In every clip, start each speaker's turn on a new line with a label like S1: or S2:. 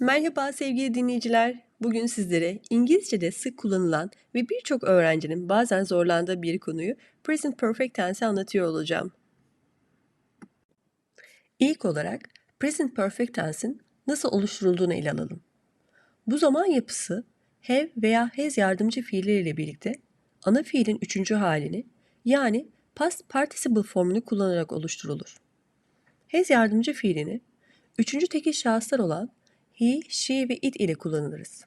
S1: Merhaba sevgili dinleyiciler. Bugün sizlere İngilizce'de sık kullanılan ve birçok öğrencinin bazen zorlandığı bir konuyu Present Perfect Tense anlatıyor olacağım. İlk olarak Present Perfect Tense'in nasıl oluşturulduğunu ele alalım. Bu zaman yapısı have veya has yardımcı fiilleriyle birlikte ana fiilin üçüncü halini yani past participle formunu kullanarak oluşturulur. Has yardımcı fiilini üçüncü tekil şahıslar olan he, she ve it ile kullanılırız.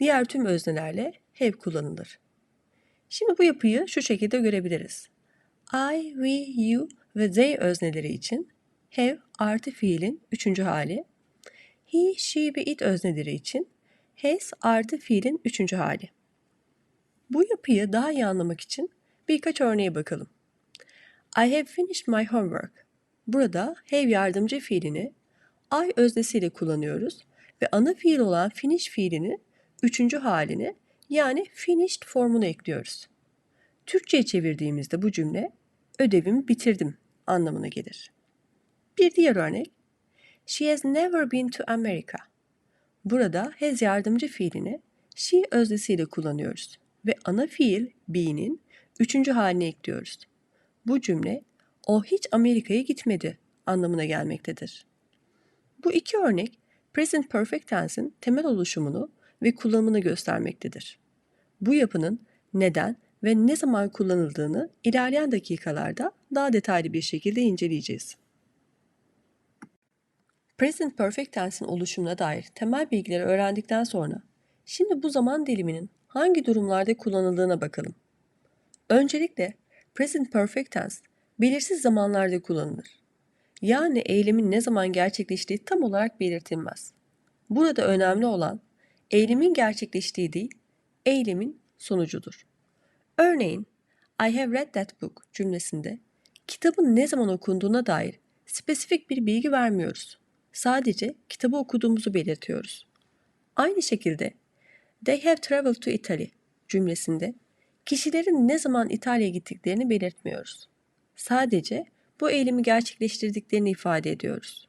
S1: Diğer tüm öznelerle have kullanılır. Şimdi bu yapıyı şu şekilde görebiliriz. I, we, you ve they özneleri için have artı fiilin üçüncü hali, he, she ve it özneleri için has artı fiilin üçüncü hali. Bu yapıyı daha iyi anlamak için birkaç örneğe bakalım. I have finished my homework. Burada have yardımcı fiilini I öznesiyle kullanıyoruz ve ana fiil olan finish fiilini üçüncü halini yani finished formunu ekliyoruz. Türkçe'ye çevirdiğimizde bu cümle ödevimi bitirdim anlamına gelir. Bir diğer örnek She has never been to America. Burada has yardımcı fiilini she öznesiyle kullanıyoruz ve ana fiil be'nin üçüncü halini ekliyoruz. Bu cümle o hiç Amerika'ya gitmedi anlamına gelmektedir. Bu iki örnek present perfect tense'in temel oluşumunu ve kullanımını göstermektedir. Bu yapının neden ve ne zaman kullanıldığını ilerleyen dakikalarda daha detaylı bir şekilde inceleyeceğiz. Present perfect tense'in oluşumuna dair temel bilgileri öğrendikten sonra şimdi bu zaman diliminin hangi durumlarda kullanıldığına bakalım. Öncelikle present perfect tense belirsiz zamanlarda kullanılır. Yani eylemin ne zaman gerçekleştiği tam olarak belirtilmez. Burada önemli olan eylemin gerçekleştiği değil, eylemin sonucudur. Örneğin, I have read that book cümlesinde kitabın ne zaman okunduğuna dair spesifik bir bilgi vermiyoruz. Sadece kitabı okuduğumuzu belirtiyoruz. Aynı şekilde They have traveled to Italy cümlesinde kişilerin ne zaman İtalya'ya gittiklerini belirtmiyoruz. Sadece bu eylemi gerçekleştirdiklerini ifade ediyoruz.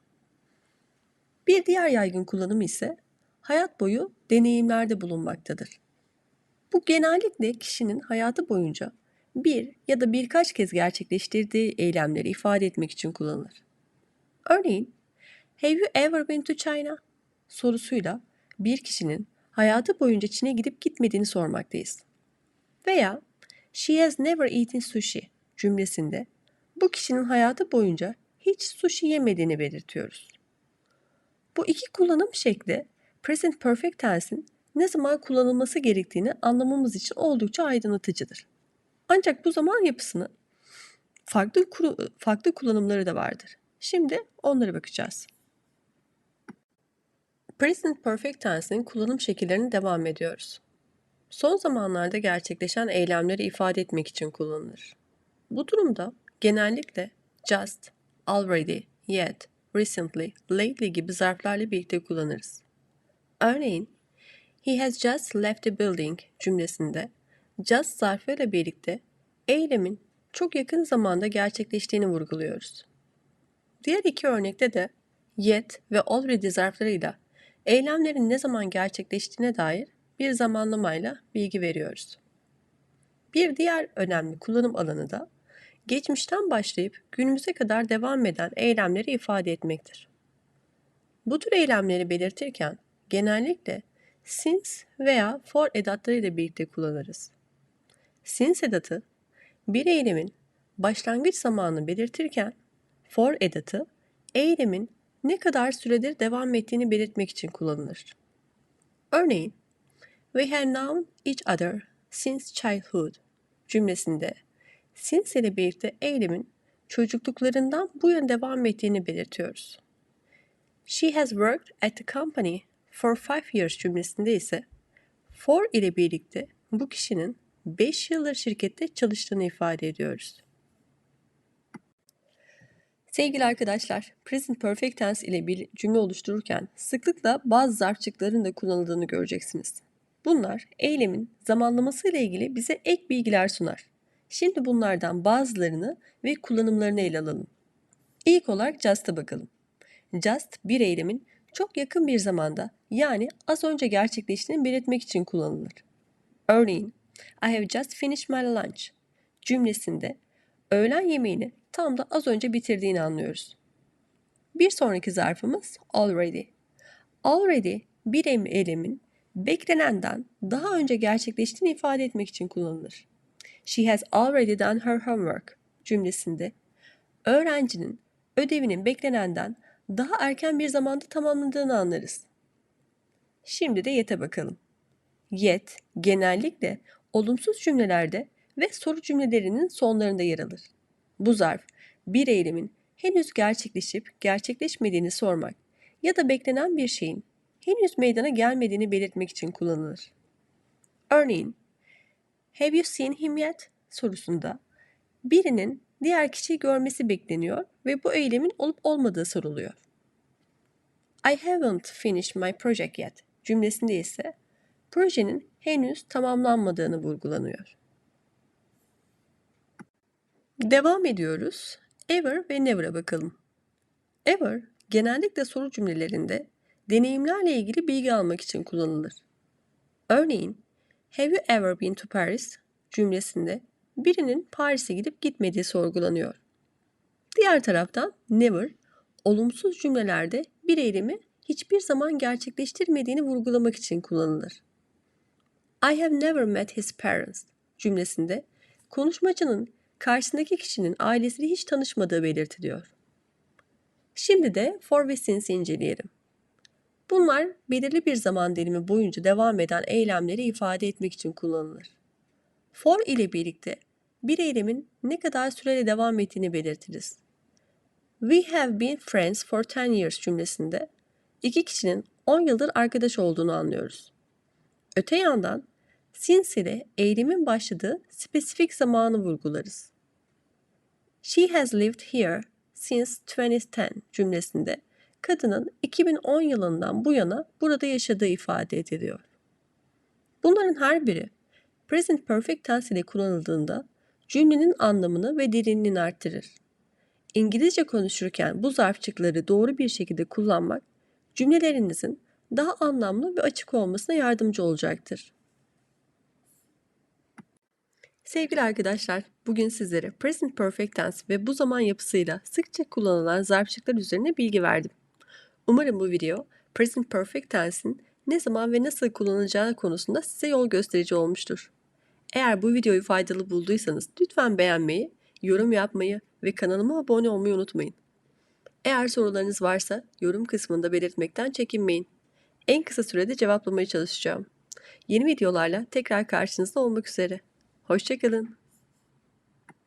S1: Bir diğer yaygın kullanımı ise hayat boyu deneyimlerde bulunmaktadır. Bu genellikle kişinin hayatı boyunca bir ya da birkaç kez gerçekleştirdiği eylemleri ifade etmek için kullanılır. Örneğin, Have you ever been to China? sorusuyla bir kişinin hayatı boyunca Çin'e gidip gitmediğini sormaktayız. Veya She has never eaten sushi cümlesinde bu kişinin hayatı boyunca hiç sushi yemediğini belirtiyoruz. Bu iki kullanım şekli present perfect tense'in ne zaman kullanılması gerektiğini anlamamız için oldukça aydınlatıcıdır. Ancak bu zaman yapısını farklı farklı kullanımları da vardır. Şimdi onlara bakacağız. Present perfect tense'in kullanım şekillerine devam ediyoruz. Son zamanlarda gerçekleşen eylemleri ifade etmek için kullanılır. Bu durumda genellikle just, already, yet, recently, lately gibi zarflarla birlikte kullanırız. Örneğin, he has just left the building cümlesinde just zarfıyla birlikte eylemin çok yakın zamanda gerçekleştiğini vurguluyoruz. Diğer iki örnekte de yet ve already zarflarıyla eylemlerin ne zaman gerçekleştiğine dair bir zamanlamayla bilgi veriyoruz. Bir diğer önemli kullanım alanı da geçmişten başlayıp günümüze kadar devam eden eylemleri ifade etmektir. Bu tür eylemleri belirtirken genellikle since veya for edatlarıyla birlikte kullanırız. Since edatı bir eylemin başlangıç zamanını belirtirken for edatı eylemin ne kadar süredir devam ettiğini belirtmek için kullanılır. Örneğin, We have known each other since childhood cümlesinde since ile birlikte eylemin çocukluklarından bu yön devam ettiğini belirtiyoruz. She has worked at the company for five years cümlesinde ise for ile birlikte bu kişinin 5 yıldır şirkette çalıştığını ifade ediyoruz. Sevgili arkadaşlar, present perfect tense ile bir cümle oluştururken sıklıkla bazı zarfçıkların da kullanıldığını göreceksiniz. Bunlar eylemin zamanlaması ile ilgili bize ek bilgiler sunar. Şimdi bunlardan bazılarını ve kullanımlarını ele alalım. İlk olarak just'a bakalım. Just bir eylemin çok yakın bir zamanda yani az önce gerçekleştiğini belirtmek için kullanılır. Örneğin, I have just finished my lunch cümlesinde öğlen yemeğini tam da az önce bitirdiğini anlıyoruz. Bir sonraki zarfımız already. Already bir em- eylemin beklenenden daha önce gerçekleştiğini ifade etmek için kullanılır. She has already done her homework cümlesinde öğrencinin ödevinin beklenenden daha erken bir zamanda tamamladığını anlarız. Şimdi de yet'e bakalım. Yet genellikle olumsuz cümlelerde ve soru cümlelerinin sonlarında yer alır. Bu zarf bir eylemin henüz gerçekleşip gerçekleşmediğini sormak ya da beklenen bir şeyin henüz meydana gelmediğini belirtmek için kullanılır. Örneğin, Have you seen him yet? sorusunda birinin diğer kişiyi görmesi bekleniyor ve bu eylemin olup olmadığı soruluyor. I haven't finished my project yet cümlesinde ise projenin henüz tamamlanmadığını vurgulanıyor. Devam ediyoruz. Ever ve never'a bakalım. Ever genellikle soru cümlelerinde deneyimlerle ilgili bilgi almak için kullanılır. Örneğin, Have you ever been to Paris? cümlesinde birinin Paris'e gidip gitmediği sorgulanıyor. Diğer taraftan never, olumsuz cümlelerde bir eylemi hiçbir zaman gerçekleştirmediğini vurgulamak için kullanılır. I have never met his parents cümlesinde konuşmacının karşısındaki kişinin ailesiyle hiç tanışmadığı belirtiliyor. Şimdi de for ve since'i inceleyelim. Bunlar belirli bir zaman dilimi boyunca devam eden eylemleri ifade etmek için kullanılır. For ile birlikte bir eylemin ne kadar süreyle devam ettiğini belirtiriz. We have been friends for 10 years cümlesinde iki kişinin 10 yıldır arkadaş olduğunu anlıyoruz. Öte yandan since ile eylemin başladığı spesifik zamanı vurgularız. She has lived here since 2010 cümlesinde kadının 2010 yılından bu yana burada yaşadığı ifade ediliyor. Bunların her biri present perfect tense ile kullanıldığında cümlenin anlamını ve derinliğini arttırır. İngilizce konuşurken bu zarfçıkları doğru bir şekilde kullanmak cümlelerinizin daha anlamlı ve açık olmasına yardımcı olacaktır. Sevgili arkadaşlar, bugün sizlere present perfect tense ve bu zaman yapısıyla sıkça kullanılan zarfçıklar üzerine bilgi verdim. Umarım bu video present perfect tense'in ne zaman ve nasıl kullanılacağı konusunda size yol gösterici olmuştur. Eğer bu videoyu faydalı bulduysanız lütfen beğenmeyi, yorum yapmayı ve kanalıma abone olmayı unutmayın. Eğer sorularınız varsa yorum kısmında belirtmekten çekinmeyin. En kısa sürede cevaplamaya çalışacağım. Yeni videolarla tekrar karşınızda olmak üzere. Hoşçakalın.